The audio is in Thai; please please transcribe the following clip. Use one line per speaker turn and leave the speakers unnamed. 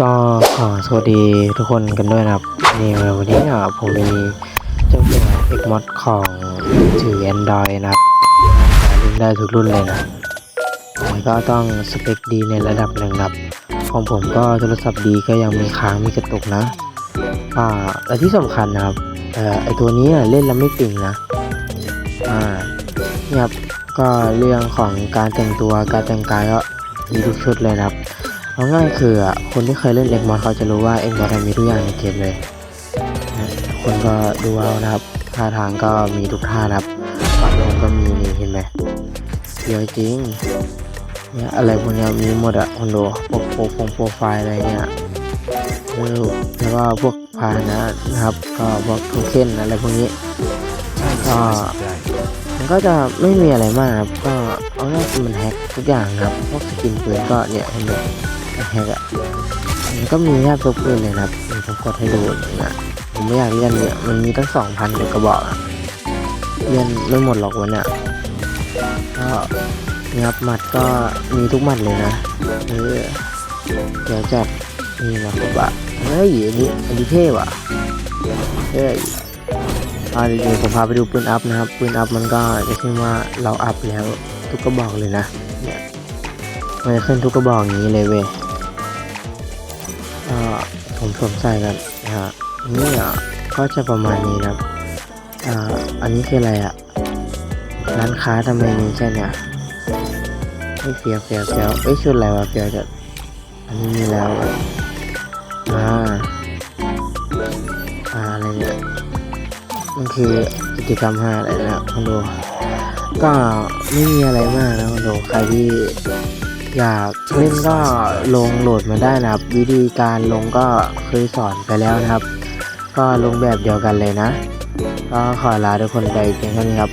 ก็ขอสวัสดีทุกคนกันด้วยนะครับนี่วันนี้ผมมีเจ้าตัว Xmod ของถือ Android นะครับเล่นได้ทุกรุ่นเลยนะแต่ก็ต้องสเปคดีในระดับหนึ่งนะครับของผมก็โทรศัพท์ดีก็ยังมีค้างมีกระตุกนะอ่าและที่สำคัญนะครับเอ่อไอตัวนี้เล่นแล้วไม่ปิงนะอ่าเนี่ยครับก็เรื่องของการแต่งตัวการแต่งกายก็มีทุกชุดเลยนะครับ เอาง่ายคืออะคนที่เคยเล่นเอ็กมอเขาจะรู้ว่าเอ็กมอมีทุกอย่างในเกมเลยคนก็ดูเอานะครับท่าทางก็มีทุกท่านะครับฝั่งก็มีนี่เห็นไหมเยอะจริงเนี่ยอะไรพวกนี้มีหมดอะคนดูพวกโปรโปรไฟล์อะไรเนี่ยแล้วก็พวกพานะนะครับ ก็พวกโทเค็นอะไรพวกนี้ก็ มันก็จะไม่มีอะไรมากครับก็เอาง่ายคือมันแฮกทุกอย่างครับพวกสกินปืนก็เนี่ยเห็นไหมแฮกอะมันก็มีแทบทุกปืนเลยนะครับผมกดให้ดูนะผมไม่อยากเรียนเนี่ยมันมีตั้งสองพันกระบอกเรียนไม่หมดหรอกวันเนี่ยก็เงียบหมัดก็มีทุกหมัดเลยนะเออเดี๋ยวจัดนี่มาครับว่าเฮ้ยอันนี้อันนี้เท่ว่ะเฮ้ย อ่าเดี๋ยวผมพาไปดูปืนอัพนะครับ ปืนอัพมันก็จะขึ้นว่าเราอัพแล้วทุกกระบอกเลยนะเนี่ยมันจะขึ้นทุกกระบอกอย่างนี้เลยเว้ยก็ผมสวมใส่กันนะฮะนี่อะก็จะประมาณนี้ครับอ่าอันนี้คืออะไรอะร้านค้าทำไมมีแค่เนี่ยไม่เฟียวเฟียวเฟียวเอ้ยชุดอะไรวะเฟียวจะอันนี้มีแล้วอ่าอ่าอะไรเนี่ย มันคือกิจกรรมฮาอะไรนะคอนโด ก็ไม่มีอะไรมากนะคอนโดใครที่อยากเล่นก็ลงโหลดมาได้นะครับ วิธีการลงก็เคยสอนไปแล้วนะครับ ก็ลงแบบเดียวกันเลยนะ ก็ขอลาทุกคนไปเพียงเท่านี้ครับ